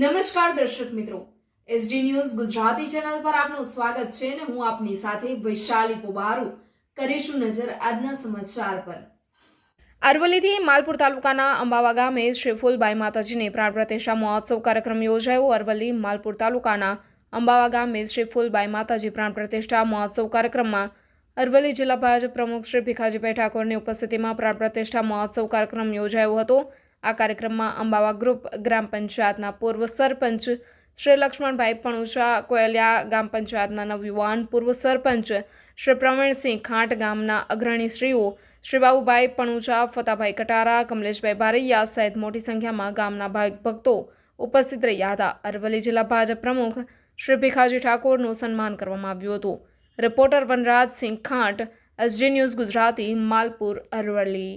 નમસ્કાર દર્શક મિત્રો. એસડી ન્યૂઝ ગુજરાતી ચેનલ પર આપનું સ્વાગત છે અને હું આપની સાથે વૈશાલી પોબારુ કરીશું નજર આજના સમાચાર પર. અરવલ્લીથી માલપુર તાલુકાના અંબાવા ગામે શ્રીફુલબાઈ માતાજીની પ્રાણ પ્રતિષ્ઠા મહોત્સવ કાર્યક્રમ યોજાયો. અરવલ્લી માલપુર તાલુકાના અંબાવા ગામે શ્રીફુલબાઈ માતાજી પ્રાણ પ્રતિષ્ઠા મહોત્સવ કાર્યક્રમમાં અરવલ્લી જિલ્લા ભાજપ પ્રમુખ શ્રી ભીખાજીભાઈ ઠાકોરની ઉપસ્થિતિમાં પ્રાણ પ્રતિષ્ઠા મહોત્સવ કાર્યક્રમ યોજાયો હતો. આ કાર્યક્રમમાં અંબાવા ગ્રુપ, ગ્રામ પંચાયતના પૂર્વ સરપંચ શ્રી લક્ષ્મણભાઈ પણુચા કોયલિયા ગામ પંચાયતના નવયુવાન પૂર્વ સરપંચ શ્રી પ્રવીણસિંહ ખાંટ ગામના અગ્રણી શ્રીઓ શ્રી બાબુભાઈ પણુચા ફતાભાઈ કટારા, કમલેશભાઈ બારૈયા સહિત મોટી સંખ્યામાં ગામના ભાવિક ભક્તો ઉપસ્થિત રહ્યા હતા. અરવલ્લી જિલ્લા ભાજપ પ્રમુખ શ્રી ભીખાજી ઠાકોરનું સન્માન કરવામાં આવ્યું હતું. Reporter Vanrajsinh Khant, SG news Gujarati, Malpur, Aravalli.